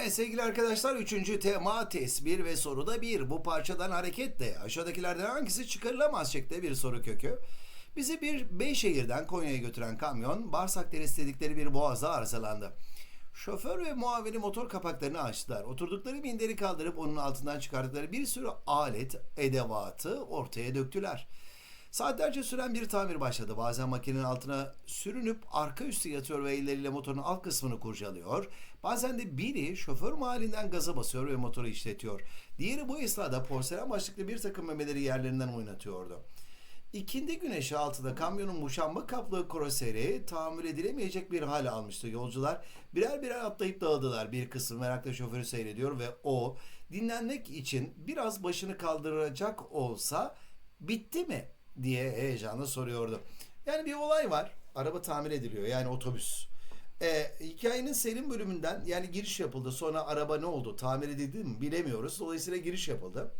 Evet sevgili arkadaşlar 3. tema test 1 ve soruda 1. Bu parçadan hareketle aşağıdakilerden hangisi çıkarılamaz şeklinde bir soru kökü. Bizi bir Beyşehir'den Konya'ya götüren kamyon Barsak'tan istedikleri bir boğaza arızalandı. Şoför ve muavini motor kapaklarını açtılar. Oturdukları minderi kaldırıp onun altından çıkardıkları bir sürü alet, edevatı ortaya döktüler. Saatlerce süren bir tamir başladı. Bazen makinenin altına sürünüp arka üstü yatıyor ve elleriyle motorun alt kısmını kurcalıyor. Bazen de biri şoför mahallinden gaza basıyor ve motoru işletiyor. Diğeri bu esnada porselen başlıklı bir takım memeleri yerlerinden oynatıyordu. İkindi güneşi altında kamyonun muşamba kaplı kroseri tamir edilemeyecek bir hal almıştı. Yolcular birer birer atlayıp dağıldılar. Bir kısmı merakla şoförü seyrediyor ve o dinlenmek için biraz başını kaldıracak olsa bitti mi diye heyecanla soruyordu. Yani bir olay var. Araba tamir ediliyor yani otobüs. E, hikayenin serin bölümünden yani giriş yapıldı. Sonra araba ne oldu? Tamir edildi mi? Bilemiyoruz. Dolayısıyla giriş yapıldı.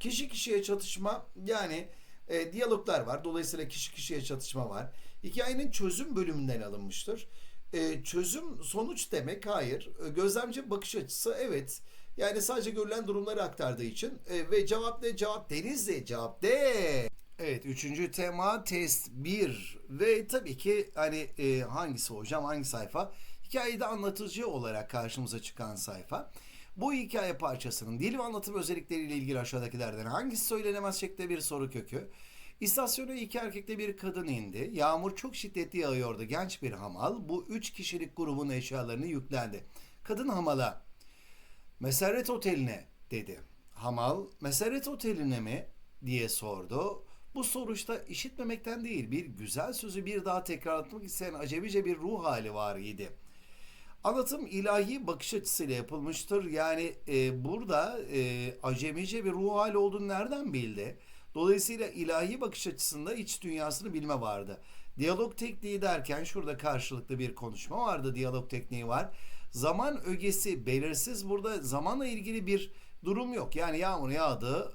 Kişi kişiye çatışma yani e, diyaloglar var. Dolayısıyla kişi kişiye çatışma var. Hikayenin çözüm bölümünden alınmıştır. E, çözüm sonuç demek hayır. E, gözlemci bakış açısı evet. Yani sadece görülen durumları aktardığı için e, ve cevap ne? Cevap denizli. Cevap de. Evet üçüncü tema test 1 ve tabii ki hani e, hangisi hocam hangi sayfa? Hikayede anlatıcı olarak karşımıza çıkan sayfa. Bu hikaye parçasının dil ve anlatım özellikleriyle ilgili aşağıdakilerden hangisi söylenemez şeklinde bir soru kökü. İstasyona iki erkekle bir kadın indi. Yağmur çok şiddetli yağıyordu. Genç bir hamal bu üç kişilik grubun eşyalarını yüklendi. Kadın hamala Meserret Oteli'ne dedi. Hamal Meserret Oteli'ne mi diye sordu. Bu soruşta işitmemekten değil bir güzel sözü bir daha tekrarlatmak isteyen acemice bir ruh hali var idi. Anlatım ilahi bakış açısıyla yapılmıştır. Yani e, burada e, acemice bir ruh hali olduğunu nereden bildi? Dolayısıyla ilahi bakış açısında iç dünyasını bilme vardı. Diyalog tekniği derken şurada karşılıklı bir konuşma vardı. Diyalog tekniği var. Zaman ögesi belirsiz. Burada zamanla ilgili bir durum yok. Yani yağmur yağdı,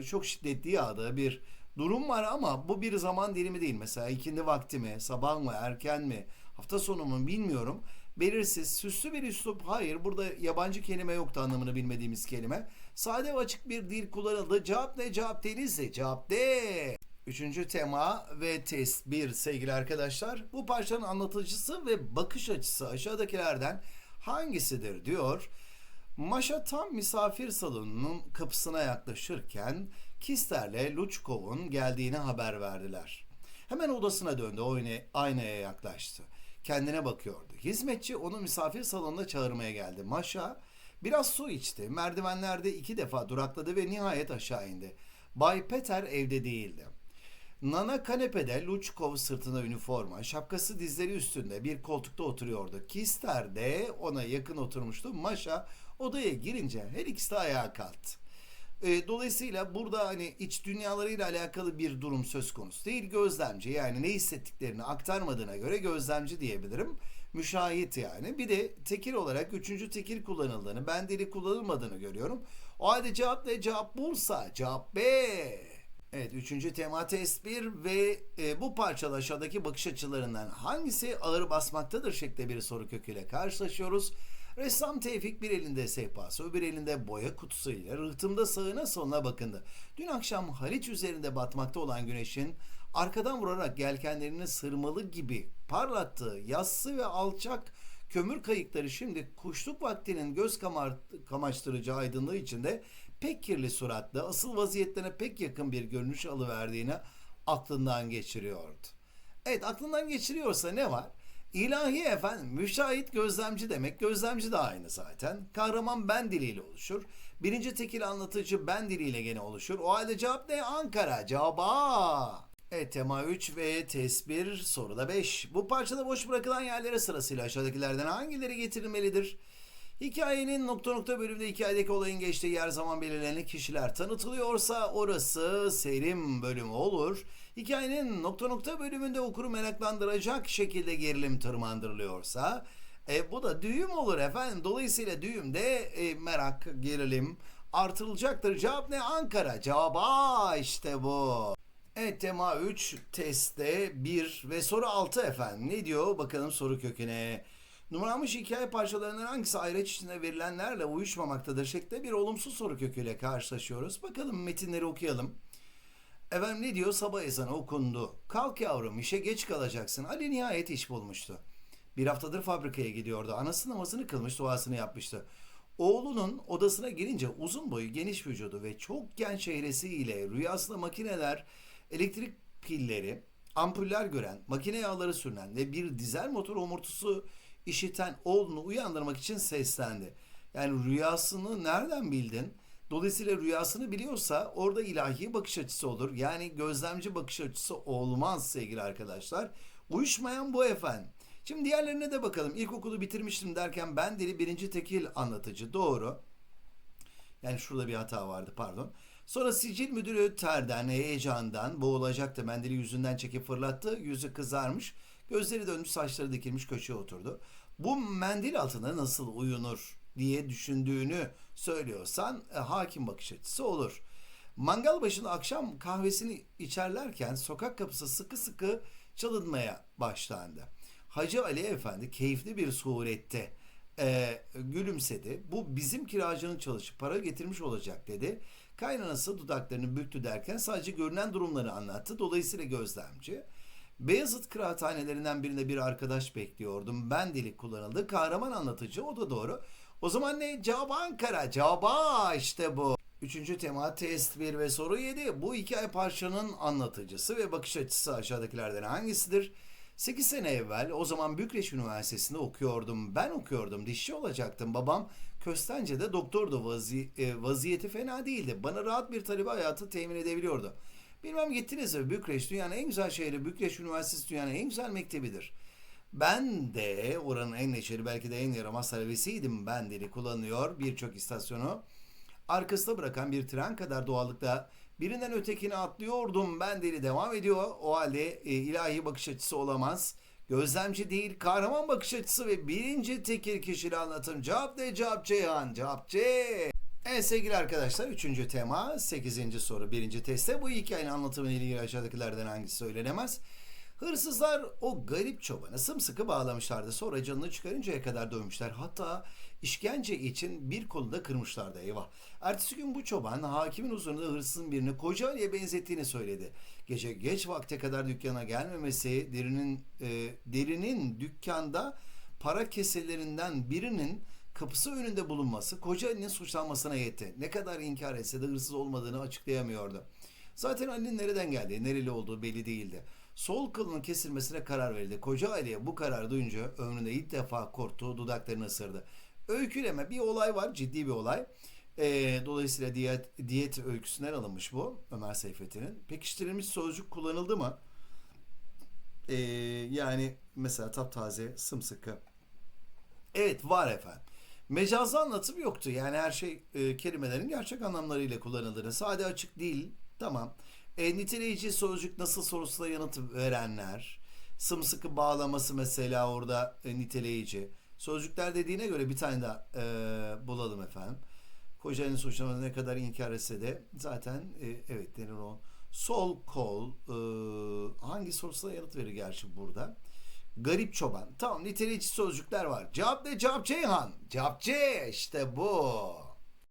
e, çok şiddetli yağdı bir durum var ama bu bir zaman dilimi değil. Mesela ikindi vakti mi, sabah mı, erken mi, hafta sonu mu bilmiyorum. Belirsiz, süslü bir üslup. Hayır, burada yabancı kelime yoktu anlamını bilmediğimiz kelime. Sade ve açık bir dil kullanıldı. Cevap ne? Cevap denizli. Cevap de. Üçüncü tema ve test 1 sevgili arkadaşlar. Bu parçanın anlatıcısı ve bakış açısı aşağıdakilerden hangisidir diyor. Maşa tam misafir salonunun kapısına yaklaşırken Kister'le Luçkov'un geldiğini haber verdiler. Hemen odasına döndü, aynaya yaklaştı. Kendine bakıyordu. Hizmetçi onu misafir salonuna çağırmaya geldi. Maşa biraz su içti. Merdivenlerde iki defa durakladı ve nihayet aşağı indi. Bay Peter evde değildi. Nana kanepede Luçkov sırtına üniforma, şapkası dizleri üstünde bir koltukta oturuyordu. Kister de ona yakın oturmuştu. Maşa odaya girince her ikisi de ayağa kalktı. E, dolayısıyla burada hani iç dünyalarıyla alakalı bir durum söz konusu değil. Gözlemci yani ne hissettiklerini aktarmadığına göre gözlemci diyebilirim. Müşahit yani. Bir de tekil olarak üçüncü tekil kullanıldığını, ben dili kullanılmadığını görüyorum. O halde cevap ne? Cevap Bursa. Cevap B. Evet üçüncü tema test 1 ve e, bu parçalı aşağıdaki bakış açılarından hangisi ağır basmaktadır şeklinde bir soru köküyle karşılaşıyoruz. Ressam Tevfik bir elinde sehpası, öbür elinde boya kutusuyla rıhtımda sağına soluna bakındı. Dün akşam Haliç üzerinde batmakta olan güneşin arkadan vurarak yelkenlerini sırmalı gibi parlattığı yassı ve alçak kömür kayıkları şimdi kuşluk vaktinin göz kamaştırıcı aydınlığı içinde pek kirli suratlı, asıl vaziyetlerine pek yakın bir görünüş alıverdiğini aklından geçiriyordu. Evet aklından geçiriyorsa ne var? İlahi efendim müşahit gözlemci demek. Gözlemci de aynı zaten. Kahraman ben diliyle oluşur. Birinci tekil anlatıcı ben diliyle gene oluşur. O halde cevap ne? Ankara. Cevap A. Evet tema 3 ve test 1 soruda 5. Bu parçada boş bırakılan yerlere sırasıyla aşağıdakilerden hangileri getirilmelidir? Hikayenin nokta nokta bölümde hikayedeki olayın geçtiği yer zaman belirlenen kişiler tanıtılıyorsa orası serim bölümü olur. Hikayenin nokta nokta bölümünde okuru meraklandıracak şekilde gerilim tırmandırılıyorsa e, bu da düğüm olur efendim. Dolayısıyla düğümde e, merak, gerilim artırılacaktır. Cevap ne? Ankara. Cevap A işte bu. Evet tema 3 testte 1 ve soru 6 efendim. Ne diyor? Bakalım soru köküne. Numaranmış hikaye parçalarından hangisi ayraç içinde verilenlerle uyuşmamaktadır şeklinde bir olumsuz soru köküyle karşılaşıyoruz. Bakalım metinleri okuyalım. Efendim ne diyor? Sabah ezanı okundu. Kalk yavrum işe geç kalacaksın. Ali nihayet iş bulmuştu. Bir haftadır fabrikaya gidiyordu. Anası namazını kılmış, duasını yapmıştı. Oğlunun odasına girince uzun boyu, geniş vücudu ve çok genç çehresiyle rüyasında makineler, elektrik pilleri, ampuller gören, makine yağları sürünen ve bir dizel motor omurtusu işiten oğlunu uyandırmak için seslendi. Yani rüyasını nereden bildin? Dolayısıyla rüyasını biliyorsa orada ilahi bakış açısı olur. Yani gözlemci bakış açısı olmaz sevgili arkadaşlar. Uyuşmayan bu efendim. Şimdi diğerlerine de bakalım. İlkokulu bitirmiştim derken ben deli birinci tekil anlatıcı. Doğru. Yani şurada bir hata vardı pardon. Sonra sicil müdürü terden, heyecandan boğulacaktı. Mendili yüzünden çekip fırlattı. Yüzü kızarmış. Gözleri dönmüş, saçları dikilmiş köşeye oturdu. Bu mendil altına nasıl uyunur diye düşündüğünü söylüyorsan e, hakim bakış açısı olur. Mangal başında akşam kahvesini içerlerken sokak kapısı sıkı sıkı çalınmaya başlandı. Hacı Ali Efendi keyifli bir surette e, gülümsedi. Bu bizim kiracının çalışıp para getirmiş olacak dedi. Kaynanası dudaklarını büktü derken sadece görünen durumları anlattı. Dolayısıyla gözlemci. Beyazıt kıraathanelerinden birinde bir arkadaş bekliyordum. Ben dili kullanıldı. Kahraman anlatıcı o da doğru. O zaman ne? Cevap Ankara. Cevap işte bu. Üçüncü tema test 1 ve soru 7. Bu hikaye parçanın anlatıcısı ve bakış açısı aşağıdakilerden hangisidir? 8 sene evvel o zaman Bükreş Üniversitesi'nde okuyordum. Ben okuyordum. Dişçi olacaktım. Babam Köstence'de doktordu. Vazi, e, vaziyeti fena değildi. Bana rahat bir talebe hayatı temin edebiliyordu. Bilmem gittiniz mi? Bükreş dünyanın en güzel şehri. Bükreş Üniversitesi dünyanın en güzel mektebidir. Ben de oranın en neşeli belki de en yaramaz talebesiydim. Ben dili kullanıyor birçok istasyonu. Arkasında bırakan bir tren kadar doğallıkta birinden ötekine atlıyordum. Ben deli devam ediyor. O halde e, ilahi bakış açısı olamaz. Gözlemci değil, kahraman bakış açısı ve birinci tekil kişili anlatım. Cevap de cevap Ceyhan, cevap C. Evet sevgili arkadaşlar üçüncü tema sekizinci soru birinci testte bu hikayenin anlatımıyla ilgili aşağıdakilerden hangisi söylenemez? Hırsızlar o garip çobanı sımsıkı bağlamışlardı. Sonra canını çıkarıncaya kadar dövmüşler. Hatta işkence için bir kolunu da kırmışlardı eyvah. Ertesi gün bu çoban hakimin huzurunda hırsızın birini koca Ali'ye benzettiğini söyledi. Gece geç vakte kadar dükkana gelmemesi, derinin, e, derinin dükkanda para keselerinden birinin kapısı önünde bulunması koca Ali'nin suçlanmasına yetti. Ne kadar inkar etse de hırsız olmadığını açıklayamıyordu. Zaten Ali'nin nereden geldiği, nereli olduğu belli değildi. Sol kılının kesilmesine karar verildi. Koca Ali'ye bu kararı duyunca ömründe ilk defa korktu, dudaklarını ısırdı. Öyküleme bir olay var, ciddi bir olay. Ee, dolayısıyla diyet, diyet öyküsünden alınmış bu Ömer Seyfettin'in. Pekiştirilmiş sözcük kullanıldı mı? Ee, yani mesela taptaze, sımsıkı. Evet var efendim. Mecazlı anlatım yoktu. Yani her şey e, kelimelerin gerçek anlamlarıyla kullanıldığını. Sade açık değil. Tamam. E, niteleyici sözcük nasıl sorusuna yanıt verenler. Sımsıkı bağlaması mesela orada e, niteleyici. Sözcükler dediğine göre bir tane daha e, bulalım efendim. Kocanın suçlaması ne kadar inkar etse de zaten e, evet denir o. Sol kol e, hangi sorusuna yanıt verir gerçi burada. Garip çoban. Tamam niteleyici sözcükler var. Cevap ne? Cevap Ceyhan. Cevap C işte bu.